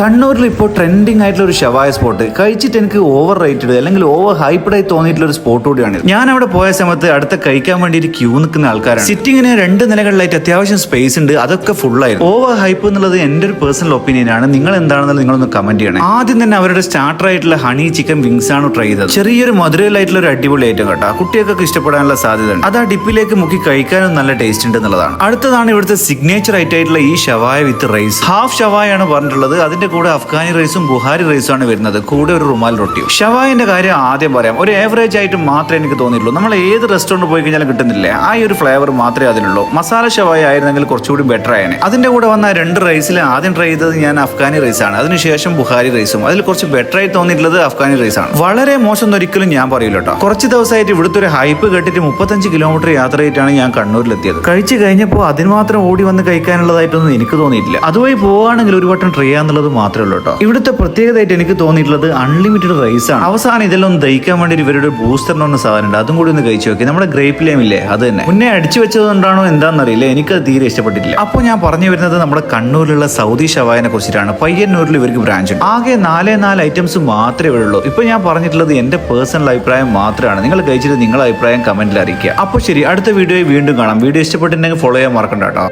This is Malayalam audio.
കണ്ണൂരിൽ ഇപ്പോൾ ട്രെൻഡിങ് ആയിട്ടുള്ള ഒരു ഷവായ സ്പോട്ട് കഴിച്ചിട്ട് എനിക്ക് ഓവർ റേറ്റഡ് അല്ലെങ്കിൽ ഓവർ ഹൈപ്പഡ് ആയി തോന്നിയിട്ടുള്ള ഒരു സ്പോട്ട് കൂടിയാണ് ഞാൻ അവിടെ പോയ സമയത്ത് അടുത്ത കഴിക്കാൻ വേണ്ടിയിട്ട് ക്യൂ നിൽക്കുന്ന ആൾക്കാരാണ്. സിറ്റിങ്ങിന് രണ്ട് നിലകളിലായിട്ട് അത്യാവശ്യം സ്പേസ് ഉണ്ട് അതൊക്കെ ഫുൾ ആയിരുന്നു. ഓവർ ഹൈപ്പ് എന്നുള്ളത് എന്റെ ഒരു പേഴ്സണൽ ഒപ്പീനിയൻ ആണ്. നിങ്ങൾ എന്താണെന്നുള്ളത് നിങ്ങളൊന്ന് കമന്റ് ചെയ്യണം. ആദ്യം തന്നെ അവരുടെ സ്റ്റാർട്ടർ ആയിട്ടുള്ള ഹണി ചിക്കൻ വിങ്സ് ആണ് ട്രൈ ചെയ്തത്. ചെറിയൊരു മധുരയിലായിട്ടുള്ള ഒരു അടിപൊളി ഐറ്റം കേട്ടോ. കുട്ടികൾക്കൊക്കെ ഇഷ്ടപ്പെടാനുള്ള സാധ്യത അത് ആ ഡിപ്പിലേക്ക് മുക്കി കഴിക്കാനും നല്ല ടേസ്റ്റ് ഉണ്ട് എന്നുള്ളതാണ്. അടുത്തതാണ് ഇവിടുത്തെ സിഗ്നേച്ചർ ഐറ്റം ആയിട്ടുള്ള ഈ ഷവായ വിത്ത് റൈസ് ഹാഫ് ഷവായാണ് പറഞ്ഞിട്ടുള്ളത്. അതിന്റെ കൂടെ അഫ്ഗാനി റൈസും ബുഹാരി റൈസും ആണ് വരുന്നത്. കൂടെ ഒരു റുമാൽ റൊട്ടിയും. ഷവായിന്റെ കാര്യം ആദ്യം പറയാം. ഒരു ആവറേജ് ആയിട്ട് മാത്രമേ എനിക്ക് തോന്നിയിട്ടുള്ളൂ. നമ്മൾ ഏത് റെസ്റ്റോറന്റ് പോയി കഴിഞ്ഞാലും കിട്ടുന്നില്ലേ. ആ ഒരു ഫ്ലേവർ മാത്രമേ അതിനുള്ളൂ. മസാല ഷവായി ആയിരുന്നെങ്കിൽ കുറച്ചുകൂടി ബെറ്റർ ആയേനെ. അതിന്റെ കൂടെ വന്ന രണ്ട് റൈസിൽ ആദ്യം ട്രൈ ചെയ്തത് ഞാൻ അഫ്ഗാനി റൈസ് ആണ്. അതിനുശേഷം ബുഹാരി റൈസും അതിൽ കുറച്ച് ബെറ്റർ ആയി തോന്നിയിട്ടുള്ളത് അഫ്ഗാനി റൈസ് ആണ്. വളരെ മോശം ഒരിക്കലും ഞാൻ പറയില്ല കേട്ടോ. കുറച്ച് ദിവസമായിട്ട് ഇവിടുത്തെ ഒരു ഹൈപ്പ് കേട്ടിട്ട് മുപ്പത്തഞ്ച് കിലോമീറ്റർ യാത്ര ചെയ്തിട്ടാണ് ഞാൻ കണ്ണൂരിലെത്തിയത്. കഴിച്ചു കഴിഞ്ഞപ്പോൾ അതിന് മാത്രം ഓടി വന്ന് കഴിക്കാനുള്ളതായിട്ടൊന്നും എനിക്ക് തോന്നിയിട്ടില്ല. അതുവഴി പോവുകയാണെങ്കിൽ ഒരു വട്ടം ട്രൈ ചെയ്യാന്നുള്ളത് മാത്രമേ ഉള്ളൂ കേട്ടോ. ഇവിടുത്തെ പ്രത്യേകതയായിട്ട് എനിക്ക് തോന്നിയിട്ടുള്ളത് അൺലിമിറ്റഡ് റൈസ് ആണ്. അവസാനം ഇതെല്ലാം ഒന്ന് ദഹിക്കാൻ വേണ്ടി ഇവരുടെ എന്ന് പറഞ്ഞ സാധനം ഉണ്ട് അതും കൂടി ഒന്ന് കഴിച്ചു നോക്കി. നമ്മുടെ ഗ്രേപ്പ് ലൈം ഇല്ലേ? അത് തന്നെ. മുന്നേ അടിച്ചു വെച്ചതുകൊണ്ടാണോ എന്താണെന്നറിയില്ല എനിക്ക് അത് തീരെ ഇഷ്ടപ്പെട്ടിട്ടില്ല. അപ്പോൾ ഞാൻ പറഞ്ഞു വരുന്നത് നമ്മുടെ കണ്ണൂരിലുള്ള സൗദി ഷവായനെ കുറിച്ചിട്ടാണ്. പയ്യന്നൂരിൽ ഇവർക്ക് ബ്രാഞ്ച് ഉണ്ട്. ആകെ നാലേ നാല് ഐറ്റംസ് മാത്രമേ ഉള്ളൂ ഇപ്പൊ ഞാൻ പറഞ്ഞിട്ടുള്ളത് എന്റെ പേഴ്സണൽ അഭിപ്രായം മാത്രമാണ്. നിങ്ങൾ കഴിച്ചിട്ട് നിങ്ങളുടെ അഭിപ്രായം കമന്റിൽ അറിയിക്കുക. അപ്പോൾ ശരി അടുത്ത വീഡിയോയിൽ വീണ്ടും കാണാം. വീഡിയോ ഇഷ്ടപ്പെട്ടിട്ടുണ്ടെങ്കിൽ ഫോളോ ചെയ്യാൻ മറക്കണ്ട കേട്ടോ.